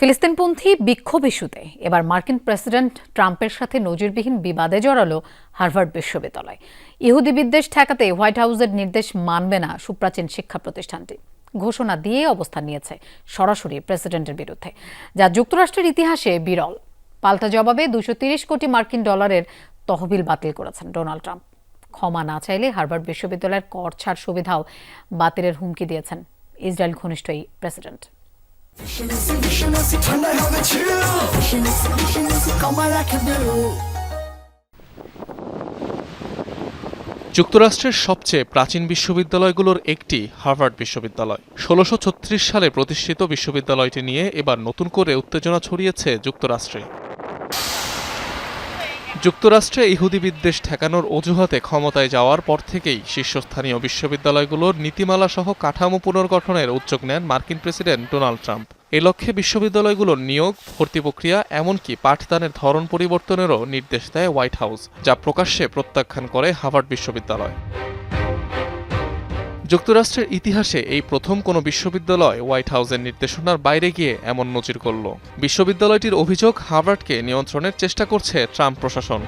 ফিলিস্তিনপন্থী বিক্ষোভ ইস্যুতে এবার মার্কিন প্রেসিডেন্ট ট্রাম্পের সাথে নজিরবিহীন বিবাদে জড়ালো হার্ভার্ড বিশ্ববিদ্যালয়। ইহুদি বিদ্বেষ ঠেকাতে হোয়াইট হাউসের নির্দেশ মানবে না সুপ্রাচীন শিক্ষা প্রতিষ্ঠানটি। ঘোষণা দিয়ে অবস্থান নিয়েছে সরাসরি প্রেসিডেন্টের বিরুদ্ধে। যা যুক্তরাষ্ট্রের ইতিহাসে বিরল। পাল্টা জবাবে দুশো কোটি মার্কিন ডলারের তহবিল বাতিল করেছেন ডোনাল্ড ট্রাম্প। ক্ষমা না চাইলে হার্ভার্ড বিশ্ববিদ্যালয়ের কর ছাড় সুবিধাও বাতিলের হুমকি দিয়েছেন ইসরায়েল ঘনিষ্ঠ এই প্রেসিডেন্ট। যুক্তরাষ্ট্রের সবচেয়ে প্রাচীন বিশ্ববিদ্যালয়গুলোর একটি হার্ভার্ড বিশ্ববিদ্যালয়। ষোলোশো সালে প্রতিষ্ঠিত বিশ্ববিদ্যালয়টি নিয়ে এবার নতুন করে উত্তেজনা ছড়িয়েছে যুক্তরাষ্ট্রে। যুক্তরাষ্ট্রে ইহুদি বিদ্বেষ ঠেকানোর অজুহাতে ক্ষমতায় যাওয়ার পর থেকেই শীর্ষস্থানীয় বিশ্ববিদ্যালয়গুলোর নীতিমালা সহ কাঠামো পুনর্গঠনের উদ্যোগ নেন মার্কিন প্রেসিডেন্ট ডোনাল্ড ট্রাম্প। এ লক্ষ্যে বিশ্ববিদ্যালয়গুলোর নিয়োগ, ভর্তি প্রক্রিয়া, এমনকি পাঠদানের ধরন পরিবর্তনেরও নির্দেশ দেয় হোয়াইট হাউস, যা প্রকাশ্যে প্রত্যাখ্যান করে হার্ভার্ড বিশ্ববিদ্যালয়। যুক্তরাষ্ট্রের ইতিহাসে এই প্রথম কোনো বিশ্ববিদ্যালয় হোয়াইট হাউসের নির্দেশনার বাইরে গিয়ে এমন নজির করল। বিশ্ববিদ্যালয়টির অভিযোগ হার্ভার্ডকে নিয়ন্ত্রণের চেষ্টা করছে ট্রাম্প প্রশাসন।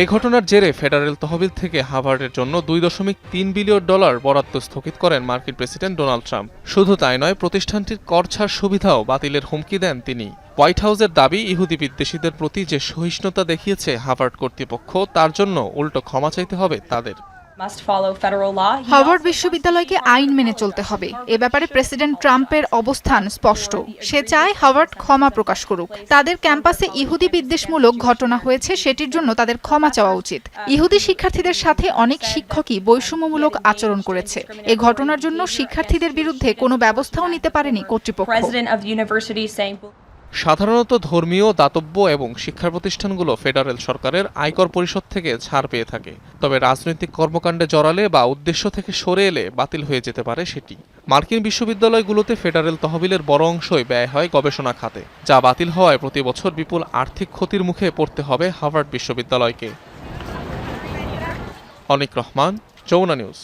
এই ঘটনার জেরে ফেডারেল তহবিল থেকে হার্ভার্ডের জন্য দুই দশমিক তিন বিলিয়ন ডলার বরাদ্দ স্থগিত করেন মার্কিন প্রেসিডেন্ট ডোনাল্ড ট্রাম্প। শুধু তাই নয়, প্রতিষ্ঠানটির কর ছাড় সুবিধাও বাতিলের হুমকি দেন তিনি। হোয়াইট হাউসের দাবি, ইহুদি বিদ্বেষীদের প্রতি যে সহিষ্ণুতা দেখিয়েছে হার্ভার্ড কর্তৃপক্ষ, তার জন্য উল্টো ক্ষমা চাইতে হবে তাদের। হার্ভার্ড বিশ্ববিদ্যালয়কে আইন মেনে চলতে হবে। এ ব্যাপারে প্রেসিডেন্ট ট্রাম্পের অবস্থান স্পষ্ট। সে চায় হার্ভার্ড ক্ষমা প্রকাশ করুক। তাদের ক্যাম্পাসে ইহুদি বিদ্বেষমূলক ঘটনা হয়েছে সেটির জন্য তাদের ক্ষমা চাওয়া উচিত। ইহুদি শিক্ষার্থীদের সাথে অনেক শিক্ষকই বৈষম্যমূলক আচরণ করেছে। এ ঘটনার জন্য শিক্ষার্থীদের বিরুদ্ধে কোনো ব্যবস্থাও নিতে পারেনি কর্তৃপক্ষ। সাধারণত ধর্মীয়, দাতব্য এবং শিক্ষা প্রতিষ্ঠানগুলো ফেডারেল সরকারের আয়কর পরিষদ থেকে ছাড় পেয়ে থাকে। তবে রাজনৈতিক কর্মকাণ্ডে জড়ালে বা উদ্দেশ্য থেকে সরে এলে বাতিল হয়ে যেতে পারে সেটি। মার্কিন বিশ্ববিদ্যালয়গুলোতে ফেডারেল তহবিলের বড় অংশই ব্যয় হয় গবেষণা খাতে, যা বাতিল হওয়ায় প্রতি বছর বিপুল আর্থিক ক্ষতির মুখে পড়তে হবে হার্ভার্ড বিশ্ববিদ্যালয়কে। অনিক রহমান যৌনা নিউজ।